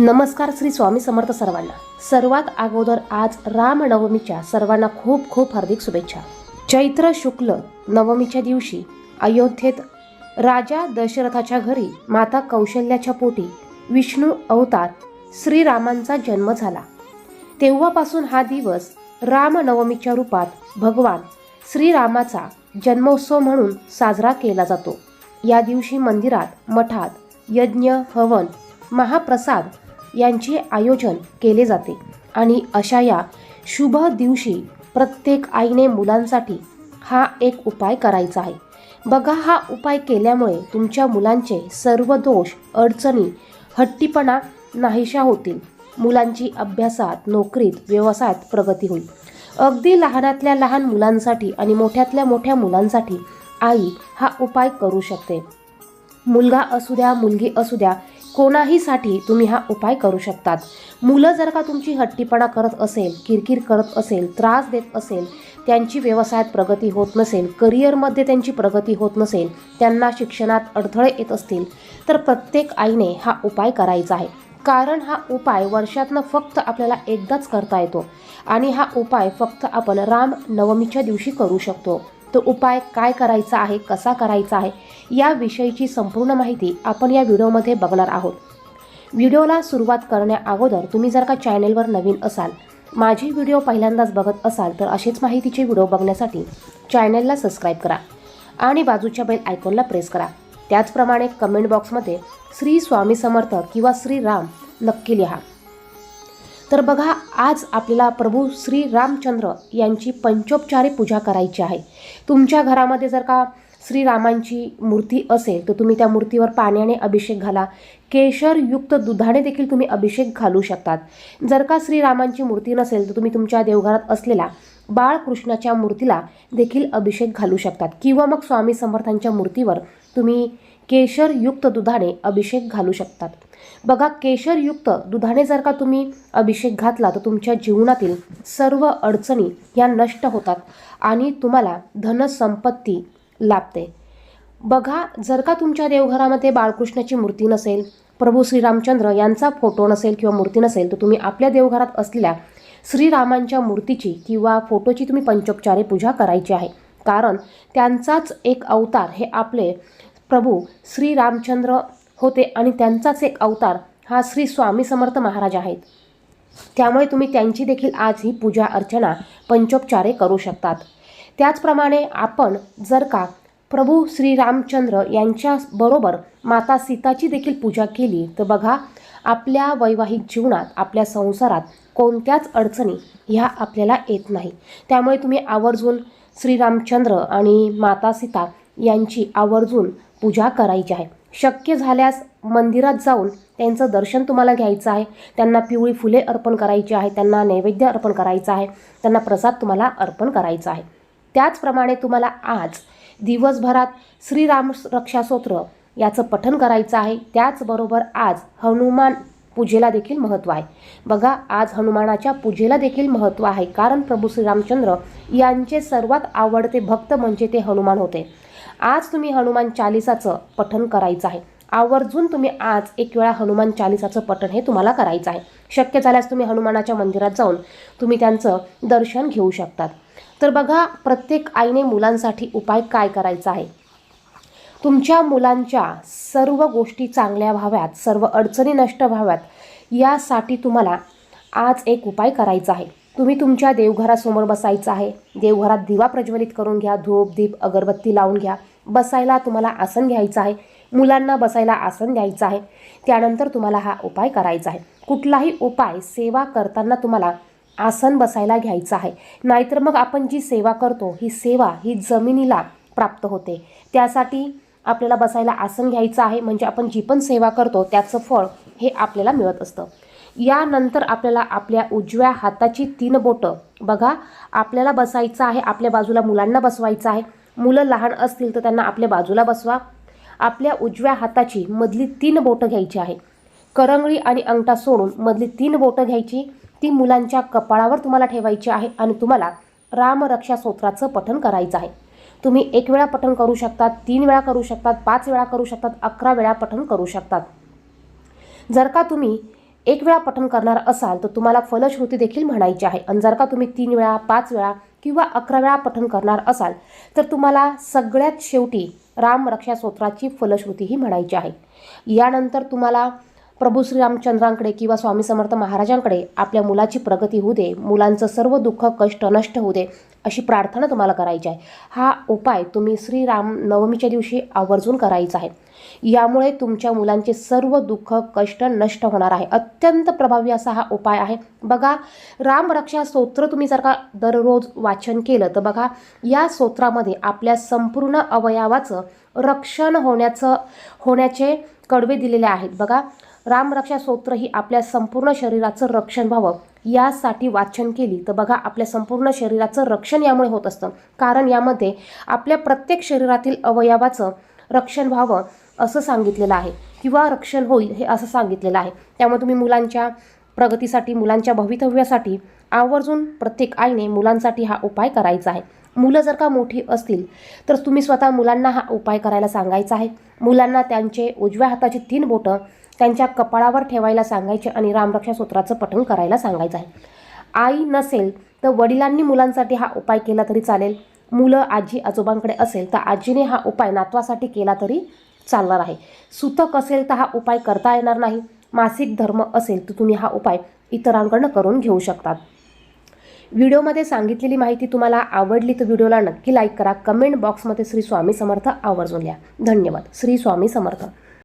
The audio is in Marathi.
नमस्कार श्री स्वामी समर्थ सर्वांना. सर्वात अगोदर आज रामनवमीच्या सर्वांना खूप खूप हार्दिक शुभेच्छा. चैत्र शुक्ल नवमीच्या दिवशी अयोध्येत राजा दशरथाच्या घरी माता कौशल्याच्या पोटी विष्णू अवतार श्रीरामांचा जन्म झाला. तेव्हापासून हा दिवस रामनवमीच्या रूपात भगवान श्रीरामाचा जन्मोत्सव म्हणून साजरा केला जातो. या दिवशी मंदिरात मठात यज्ञ हवन महाप्रसाद यांचे आयोजन केले जाते. आणि अशा या शुभ दिवशी प्रत्येक आईने मुलांसाठी हा एक उपाय करायचा आहे. बघा हा उपाय केल्यामुळे तुमच्या मुलांचे सर्व दोष अडचणी हट्टीपणा नाहीशा होतील. मुलांची अभ्यासात नोकरीत व्यवसायात प्रगती होईल. अगदी लहानातल्या लहान मुलांसाठी आणि मोठ्यातल्या मोठ्या मुलांसाठी आई हा उपाय करू शकते. मुलगा असू द्या मुलगी असू द्या कोणाहीसाठी तुम्ही हा उपाय करू शकतात. मुलं जर का तुमची हट्टीपणा करत असेल किरकिर करत असेल त्रास देत असेल त्यांची व्यवसायात प्रगती होत नसेल करिअरमध्ये त्यांची प्रगती होत नसेल त्यांना शिक्षणात अडथळे येत असतील तर प्रत्येक आईने हा उपाय करायचा आहे. कारण हा उपाय वर्षातनं फक्त आपल्याला एकदाच करता येतो आणि हा उपाय फक्त आपण राम नवमीच्या दिवशी करू शकतो. तो उपाय काय करायचा आहे कसा करायचा आहे याविषयीची संपूर्ण माहिती आपण या व्हिडिओमध्ये बघणार आहोत. व्हिडिओला सुरुवात करण्या अगोदर तुम्ही जर का चॅनेलवर नवीन असाल माझी व्हिडिओ पहिल्यांदाच बघत असाल तर असेच माहितीचे व्हिडिओ बघण्यासाठी चॅनेलला सबस्क्राईब करा आणि बाजूच्या बेल आयकॉनला प्रेस करा. त्याचप्रमाणे कमेंट बॉक्समध्ये श्री स्वामी समर्थ किंवा श्री राम नक्की लिहा. तर बघा आज आपल्याला प्रभू श्री रामचंद्र यांची पंचोपचारी पूजा करायची आहे. तुमच्या घरामध्ये जर का श्रीरामांची मूर्ती असेल तर तुम्ही त्या मूर्तीवर पाण्याने अभिषेक घाला. केशरयुक्त दुधाने देखील तुम्ही अभिषेक घालू शकतात. जर का श्रीरामांची मूर्ती नसेल तर तुम्ही तुमच्या देवघरात असलेल्या बाळकृष्णाच्या मूर्तीला देखील अभिषेक घालू शकतात. किंवा मग स्वामी समर्थांच्या मूर्तीवर तुम्ही केशरयुक्त दुधाने अभिषेक घालू शकतात. बघा केशरयुक्त दुधाने जर का तुम्ही अभिषेक घातला तर तुमच्या जीवनातील सर्व अडचणी ह्या नष्ट होतात आणि तुम्हाला धनसंपत्ती लाभते. बघा जर का तुमच्या देवघरामध्ये बाळकृष्णाची मूर्ती नसेल प्रभू श्रीरामचंद्र यांचा फोटो नसेल किंवा मूर्ती नसेल तर तुम्ही आपल्या देवघरात असलेल्या श्रीरामांच्या मूर्तीची किंवा फोटोची तुम्ही पंचोपचारे पूजा करायची आहे. कारण त्यांचाच एक अवतार हे आपले प्रभू श्रीरामचंद्र होते आणि त्यांचाच एक अवतार हा श्री स्वामी समर्थ महाराज आहेत. त्यामुळे तुम्ही त्यांची देखील आज ही पूजा अर्चना पंचोपचारे करू शकतात. त्याचप्रमाणे आपण जर का प्रभू श्रीरामचंद्र यांच्याबरोबर माता सीताची देखील पूजा केली तर बघा आपल्या वैवाहिक जीवनात आपल्या संसारात कोणत्याच अडचणी ह्या आपल्याला येत नाही. त्यामुळे तुम्ही आवर्जून श्रीरामचंद्र आणि माता सीता यांची आवर्जून पूजा करायची आहे. शक्य झाल्यास मंदिरात जाऊन त्यांचं दर्शन तुम्हाला घ्यायचं आहे. त्यांना पिवळी फुले अर्पण करायची आहे. त्यांना नैवेद्य अर्पण करायचं आहे. त्यांना प्रसाद तुम्हाला अर्पण करायचा आहे. त्याचप्रमाणे तुम्हाला आज दिवसभरात श्रीराम रक्षासूत्र याचं पठन करायचं आहे. त्याचबरोबर आज हनुमान पूजेला देखील महत्त्व आहे. बघा आज हनुमानाच्या पूजेला देखील महत्त्व आहे. कारण प्रभू श्रीरामचंद्र यांचे सर्वात आवडते भक्त म्हणजे ते हनुमान होते. आज तुम्ही हनुमान चालिसाचं पठण करायचं आहे. आवर्जून तुम्ही आज एक वेळा हनुमान चालिसाचं पठण हे तुम्हाला करायचं आहे. शक्य झाल्यास तुम्ही हनुमानाच्या मंदिरात जाऊन तुम्ही त्यांचं दर्शन घेऊ शकतात. तर बघा प्रत्येक आईने मुलांसाठी उपाय काय करायचा आहे? तुमच्या मुलांच्या सर्व गोष्टी चांगल्या व्हाव्यात सर्व अडचणी नष्ट व्हाव्यात यासाठी तुम्हाला आज एक उपाय करायचा आहे. तुम्ही तुमच्या देवघरासमोर बसायचं आहे. देवघरात दिवा प्रज्वलित करून घ्या धूप दीप अगरबत्ती लावून घ्या. बसायला तुम्हाला आसन घ्यायचं आहे मुलांना बसायला आसन द्यायचं आहे त्यानंतर तुम्हाला हा उपाय करायचा आहे. कुठलाही उपाय सेवा करताना तुम्हाला आसन बसायला घ्यायचं आहे. नाहीतर मग आपण जी सेवा करतो ही सेवा ही जमिनीला प्राप्त होते. त्यासाठी आपल्याला बसायला आसन घ्यायचं आहे म्हणजे आपण जी पण सेवा करतो त्याचं फळ हे आपल्याला मिळत असतं. यानंतर आपल्याला आपल्या उजव्या हाताची तीन बोटं बघा आपल्याला बसायचं आहे आपल्या बाजूला मुलांना बसवायचं आहे. मुलं लहान असतील तर त्यांना आपल्या बाजूला बसवा. आपल्या उजव्या हाताची मधली तीन बोटं घ्यायची आहे. करंगळी आणि अंगठा सोडून मधली तीन बोटं घ्यायची. ती मुलांच्या कपाळावर तुम्हाला ठेवायची आहे आणि तुम्हाला रामरक्षा स्तोत्राचं पठण करायचं आहे. तुम्ही एक वेळा पठण करू शकतात तीन वेळा करू शकतात पाच वेळा करू शकतात अकरा वेळा पठण करू शकतात. जर का तुम्ही एक वेळा पठण करणार असाल तर तुम्हाला फलश्रुती देखील म्हणायची आहे. आणि जर का तुम्ही तीन वेळा पाच वेळा किंवा अकरा वेळा पठण करणार असाल तर तुम्हाला सगळ्यात शेवटी राम रक्षा स्तोत्राची फलश्रुतीही म्हणायची आहे. यानंतर तुम्हाला प्रभू श्रीरामचंद्रांकडे किंवा स्वामी समर्थ महाराजांकडे आपल्या मुलाची प्रगती होऊ दे मुलांचं सर्व दुःख कष्ट नष्ट होऊ दे अशी प्रार्थना तुम्हाला करायची आहे. हा उपाय तुम्ही श्रीराम नवमीच्या दिवशी आवर्जून करायचा आहे. यामुळे तुमच्या मुलांचे सर्व दुःख कष्ट नष्ट होणार आहे. अत्यंत प्रभावी असा हा उपाय आहे. बघा राम रक्षा स्तोत्र तुम्ही जर का दररोज वाचन केलं तर बघा या स्तोत्रामध्ये आपल्या संपूर्ण अवयवाचं रक्षण होण्याचं होण्याचे कडवे दिलेले आहेत. बघा रामरक्षा स्तोत्र ही आपल्या संपूर्ण शरीराचं रक्षण व्हावं. यासाठी वाचन केली. तर बघा आपल्या संपूर्ण शरीराचं रक्षण यामुळे होत असतं. कारण यामध्ये आपल्या प्रत्येक शरीरातील अवयवाचं रक्षण व्हावं असं सांगितलेलं आहे. किंवा रक्षण होईल हे असं सांगितलेलं आहे. त्यामुळे तुम्ही मुलांच्या प्रगतीसाठी मुलांच्या भवितव्यासाठी आवर्जून प्रत्येक आईने मुलांसाठी हा उपाय करायचा आहे. मुलं जर का मोठी असतील तर तुम्ही स्वतः मुलांना हा उपाय करायला सांगायचा आहे. मुलांना त्यांचे उजव्या हाताची तीन बोटं त्यांच्या कपाळावर ठेवायला सांगायचे आणि रामरक्षा सूत्राचं पठण करायला सांगायचं आहे. आई नसेल तर वडिलांनी मुलांसाठी हा उपाय केला तरी चालेल. मुलं आजी आजोबांकडे असेल तर आजीने हा उपाय नातवासाठी केला तरी चालणार आहे. सुतक असेल तर हा उपाय करता येणार नाही. मासिक धर्म असेल तर तुम्ही हा उपाय इतरांकडनं करून घेऊ शकतात व्हिडिओमध्ये सांगितलेली माहिती तुम्हाला आवडली तर व्हिडिओला नक्की लाईक करा. कमेंट बॉक्समध्ये श्री स्वामी समर्थ आवर्जून लिहा. धन्यवाद. श्री स्वामी समर्थ.